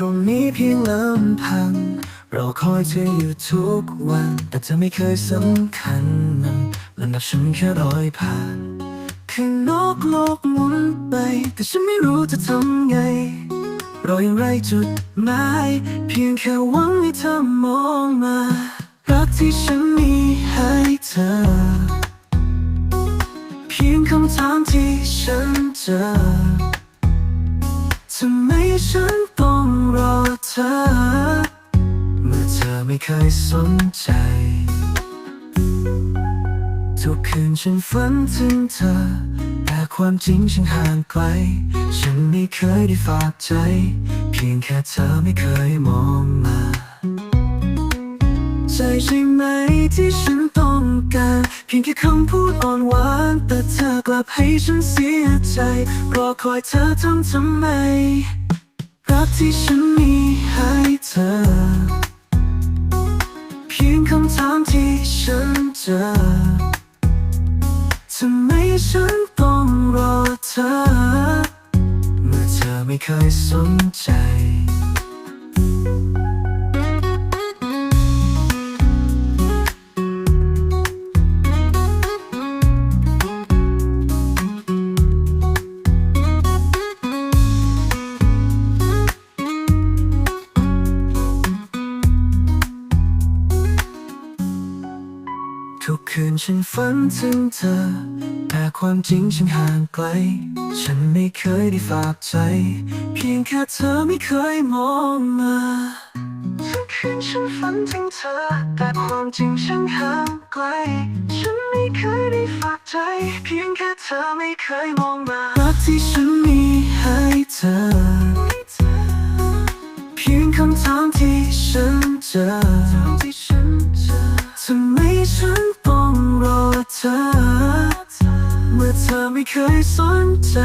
ตรงนี้เพียงลำพัง เราคอยเธออยู่ทุกวัน แต่เธอไม่เคยสำคัญมันและนับฉันแค่รอยผ่านข้างนอกโลกหมุนไป แต่ฉันไม่รู้จะทำไง เรายังไรจุดหมายเพียงแค่หวังให้เธอมองมา รักที่ฉันมีให้เธอ เพียงคำถามที่ฉันเจอ เคยสนใจ ทุกคืนฉันฝันถึงเธอ แต่ความจริงฉันห่างไกล ฉันไม่เคยได้ฝากใจ เพียงแค่เธอไม่เคยมองมาใจใช่ไหมที่ฉันต้องการเพียงแค่คำพูดอ่อนหวาน แต่เธอกลับให้ฉันเสียใจ รอคอยเธอทำทำไมรักที่ฉันมีให้เธอ เค ทุกคืนฉันฝันถึงเธอ แต่ความจริงฉันห่างไกล ฉันไม่เคยได้ฝากใจ เพียงแค่เธอไม่เคยมองมาทุกคืนฉันฝันถึงเธอ แต่ความจริงฉันห่างไกล ฉันไม่เคยได้ฝากใจ เพียงแค่เธอไม่เคยมองมารักที่ฉันมีให้เธอ เพียงคำถามที่ฉันเจอทำไมฉัน ธอไม่เคยสนใจ